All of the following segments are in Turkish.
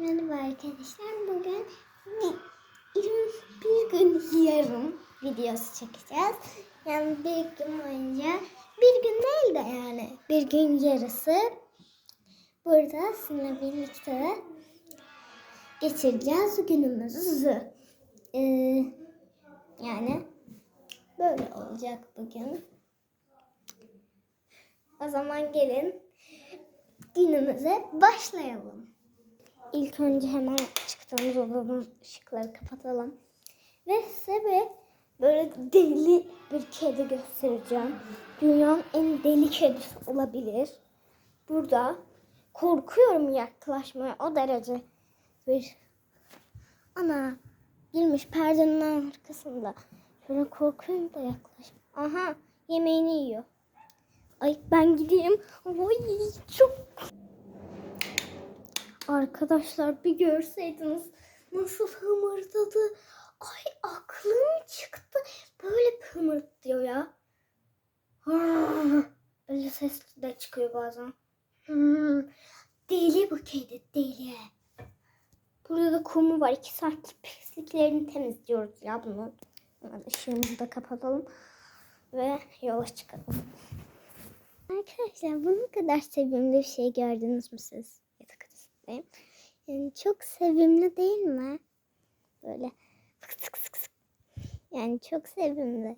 Merhaba arkadaşlar. Bugün bir, gün yarım videosu çekeceğiz. Yani bir gün boyunca bir gün değil de yani bir gün yarısı burada sizinle birlikte geçireceğiz günümüzü. Ee, yani böyle olacak bugün. O zaman gelin günümüze başlayalım. İlk önce hemen çıktığımız odanın ışıkları kapatalım. Ve size böyle deli bir kedi göstereceğim. Dünyanın en deli kedisi olabilir. Burada korkuyorum yaklaşmaya o derece bir ana girmiş perdenin arkasında. Şöyle korkuyorum da yaklaş. Aha yemeğini yiyor. Ay ben gideyim. Ay çok Arkadaşlar bir görseydiniz nasıl hımırdadı. Ay aklım çıktı. Böyle hımırt diyor ya. Ah, Öyle ses de çıkıyor bazen. Hmm, Deli bu kedi deli. Burada da kumu var. İki saat pisliklerini temizliyoruz ya bunu. Hemen ışığımızı da kapatalım. Ve yola çıkalım. Arkadaşlar bunun kadar sevimli bir şey gördünüz mü siz? Yatak odasındayım. Yani çok sevimli değil mi? Böyle sık sık sık. Yani çok sevimli.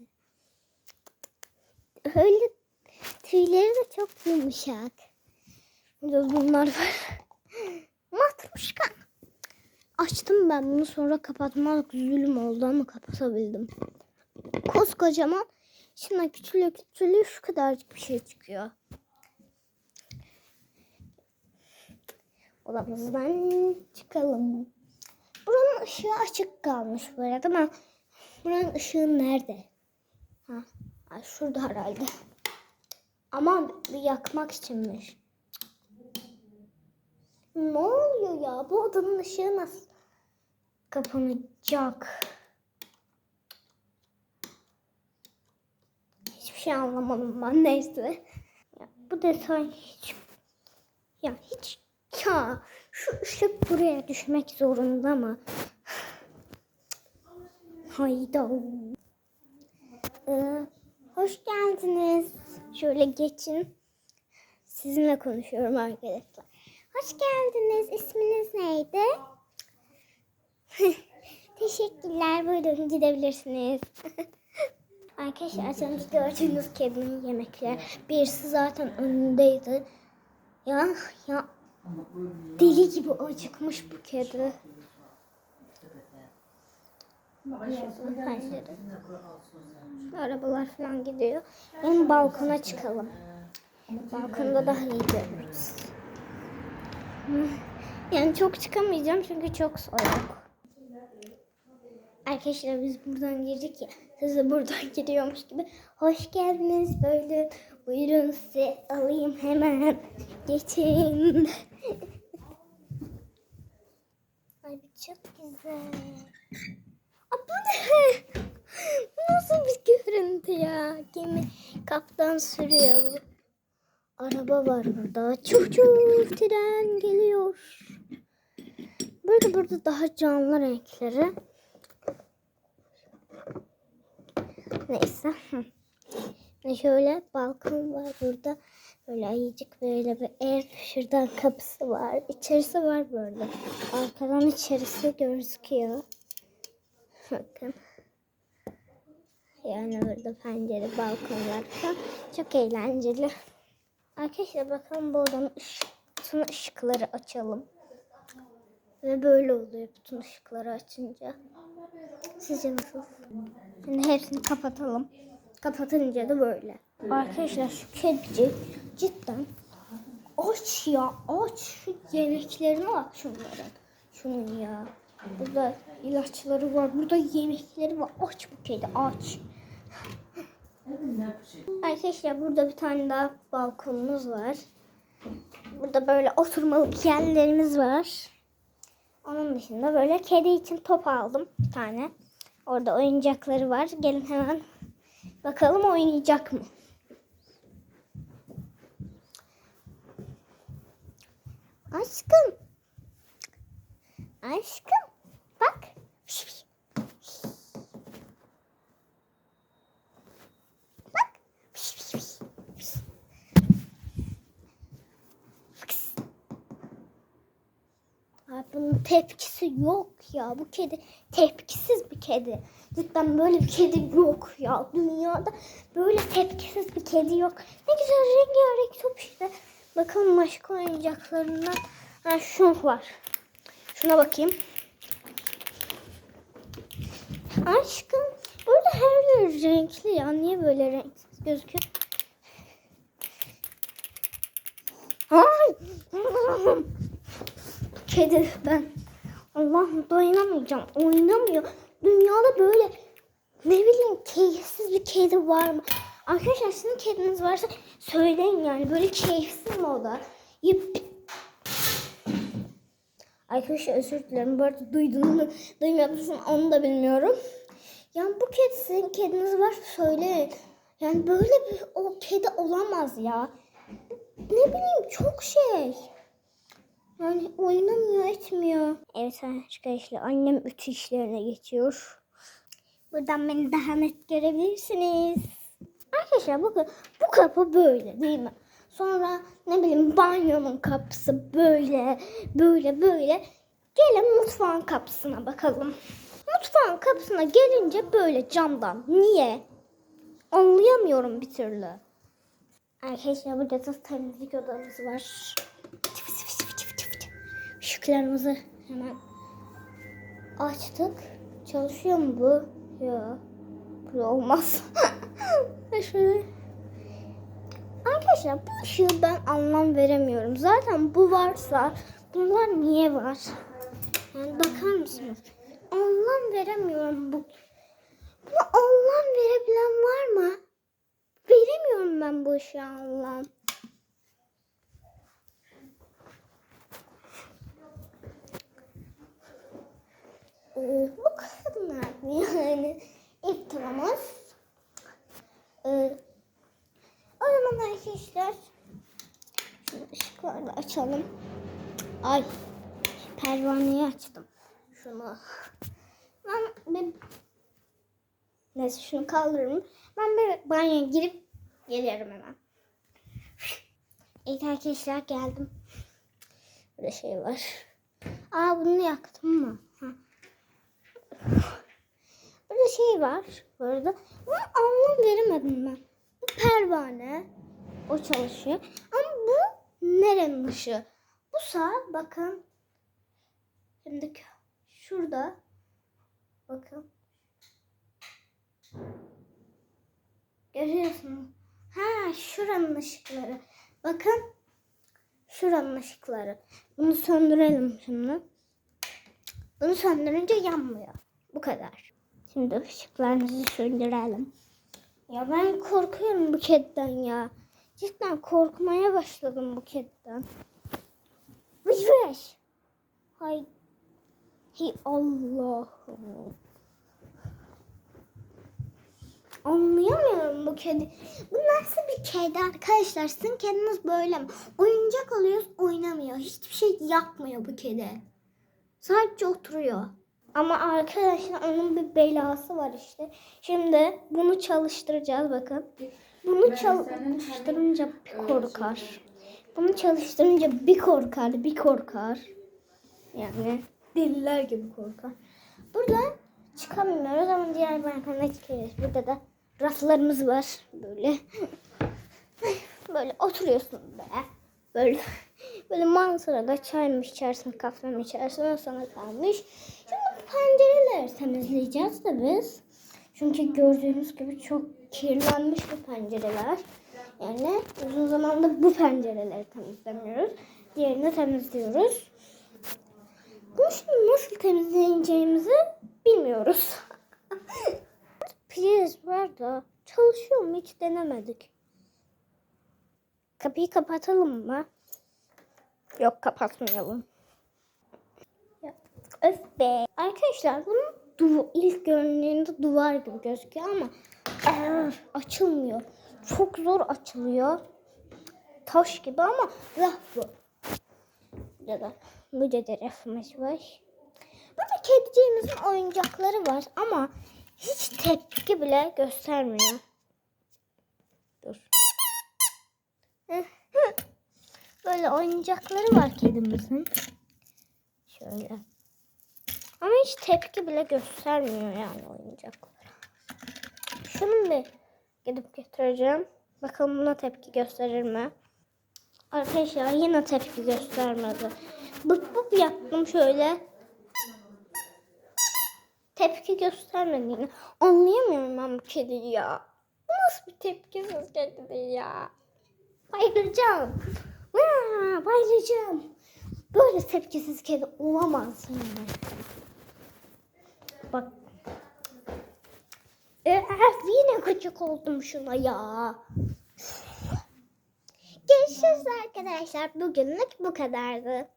Öyle tüyleri de çok yumuşak. Burada bunlar var. Matruşka. Açtım ben bunu sonra kapatmak zulüm oldu ama kapatabildim. Koskocaman içinden küçülüyor küçülüyor şu kadarcık bir şey çıkıyor. Odamızdan çıkalım. Buranın ışığı açık kalmış bu arada ama buranın ışığı nerede? Ha, ay şurada herhalde. Ama bir yakmak içinmiş. Ne oluyor ya? Bu odanın ışığı nasıl kapanacak? Hiçbir şey anlamadım ben neyse. Ya, bu detay hiç ya hiç ya şu ışık buraya düşmek zorunda mı? Hayda. Ee, hoş geldiniz. Şöyle geçin. Sizinle konuşuyorum arkadaşlar. Hoş geldiniz. İsminiz neydi? Teşekkürler. Buyurun gidebilirsiniz. Arkadaşlar az önce gördüğünüz kedinin yemekler. Birisi zaten önündeydi. Ya ya deli gibi acıkmış bu kedi. Arabalar falan gidiyor. Benim balkona çıkalım. Balkonda daha iyi görürüz. Yani çok çıkamayacağım çünkü çok soğuk. Arkadaşlar biz buradan girdik ya. Siz de buradan giriyormuş gibi. Hoş geldiniz böyle. Buyurun size alayım hemen. Geçin. Ay bu çok güzel. Aa, bu ne? Nasıl bir görüntü ya? Gemi kaptan sürüyor. Araba var burada. Çuf çuf tren geliyor. Burada burada daha canlı renkleri. Neyse. Şöyle balkon var burada. Böyle ayıcık böyle bir ev. Şuradan kapısı var. İçerisi var böyle. Arkadan içerisi gözüküyor. Bakın. Yani burada pencere, balkonlar falan. Çok eğlenceli. Arkadaşlar bakalım bu odanın ışık, bütün ışıkları açalım. Ve böyle oluyor bütün ışıkları açınca. Sizce nasıl? Şimdi hepsini kapatalım. Kapatınca da böyle. Arkadaşlar şu kedicik cidden aç ya aç şu yemeklerini aç şunların. Şunun ya. Burada ilaçları var. Burada yemekleri var. Aç bu kedi aç. Arkadaşlar burada bir tane daha balkonumuz var. Burada böyle oturmalık yerlerimiz var. Onun dışında böyle kedi için top aldım bir tane. Orada oyuncakları var. Gelin hemen bakalım oynayacak mı? Aşkım. Aşkım bak. Bak. Ay bunun tepkisi yok ya. Bu kedi tepkisiz bir kedi. Cidden böyle bir kedi yok ya. Dünyada böyle tepkisiz bir kedi yok. Ne güzel rengarenk top işte. Bakalım başka oyuncaklarından. Ha şu var. Şuna bakayım. Aşkım burada her yer renkli ya. Niye böyle renksiz gözüküyor? Ay! Kedi ben. Allah'ım dayanamayacağım. Oynamıyor. Dünyada böyle ne bileyim keyifsiz bir kedi var mı? Arkadaşlar sizin kediniz varsa söyleyin yani. Böyle keyifsiz mi o da? Yip. Arkadaşlar özür dilerim. Bu arada duydun mu? Onu da bilmiyorum. Yani bu kedi sizin kediniz varsa söyleyin. Yani böyle bir o kedi olamaz ya. Ne bileyim çok şey. Yani oynamıyor etmiyor. Evet arkadaşlar annem ütü işlerine geçiyor. Buradan beni daha net görebilirsiniz. Arkadaşlar bakın bu kapı böyle değil mi? Sonra ne bileyim banyonun kapısı böyle böyle böyle. Gelin mutfağın kapısına bakalım. Mutfağın kapısına gelince böyle camdan. Niye? Anlayamıyorum bir türlü. Arkadaşlar burada da temizlik odamız var. Işıklarımızı hemen açtık. Çalışıyor mu bu? Yok. Bu olmaz. Arkadaşlar bu ışığı ben anlam veremiyorum. Zaten bu varsa bunlar niye var? Yani bakar mısınız? Anlam veremiyorum bu. Buna anlam verebilen var mı? Veremiyorum ben bu ışığa anlam. Ee, bu kadar yani ilk turumuz. Ee, o zaman arkadaşlar şunu ışıkları da açalım. Ay pervaneyi açtım. Şunu. Ben, ben neyse şunu kaldırırım. Ben bir banyoya girip geliyorum hemen. Evet arkadaşlar geldim. Burada şey var. Aa bunu yaktım mı? Ha. Burada şey var. Burada. Ama anlam veremedim ben. Bu pervane. O çalışıyor. Nerenin ışığı? Bu sağ bakın. Şimdi şurada. Bakın. Görüyorsunuz. Ha şuranın ışıkları. Bakın. Şuranın ışıkları. Bunu söndürelim şimdi. Bunu söndürünce yanmıyor. Bu kadar. Şimdi ışıklarımızı söndürelim. Ya ben korkuyorum bu kediden ya. Cidden korkmaya başladım bu kediden. Vış vış. Hay. Hey Allah'ım. Anlayamıyorum bu kedi. Bu nasıl bir kedi arkadaşlar? Sizin kediniz böyle mi? Oyuncak alıyoruz oynamıyor. Hiçbir şey yapmıyor bu kedi. Sadece oturuyor. Ama arkadaşlar onun bir belası var işte. Şimdi bunu çalıştıracağız bakın. Bunu çalıştırınca bir korkar. Bunu çalıştırınca bir korkar, bir korkar. Yani deliler gibi korkar. Buradan çıkamıyoruz ama diğer balkona çıkıyoruz. Burada da raflarımız var böyle. Böyle oturuyorsun be. Böyle böyle manzarada çay mı içersin, kahve mi içersin o sana kalmış. Şimdi pencereleri temizleyeceğiz de biz. Çünkü gördüğünüz gibi çok kirlenmiş bu pencereler. Yani uzun zamandır bu pencereleri temizlemiyoruz. Diğerini temizliyoruz. Bunu şimdi nasıl temizleyeceğimizi bilmiyoruz. Priz var da çalışıyor mu hiç denemedik. Kapıyı kapatalım mı? Yok kapatmayalım. Ya, öf be. Arkadaşlar bunun du ilk göründüğünde duvar gibi gözüküyor ama açılmıyor. Çok zor açılıyor. Taş gibi ama raf bu. Burada da burada da rafımız var. Burada kediciğimizin oyuncakları var ama hiç tepki bile göstermiyor. Dur. Böyle oyuncakları var kedimizin. Şöyle. Ama hiç tepki bile göstermiyor yani oyuncaklara. Bir gidip getireceğim. Bakalım buna tepki gösterir mi? Arkadaşlar yine tepki göstermedi. Bıp bıp yaptım şöyle. Tepki göstermedi yine. Anlayamıyorum ben bu kediyi ya. Bu nasıl bir tepkisiz kedi ya? Bayılacağım. Bayılacağım. Böyle tepkisiz kedi olamaz yani. Bak. Ee, yine gıcık oldum şuna ya. Görüşürüz arkadaşlar. Bugünlük bu kadardı.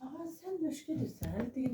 Ama sen şükür sen.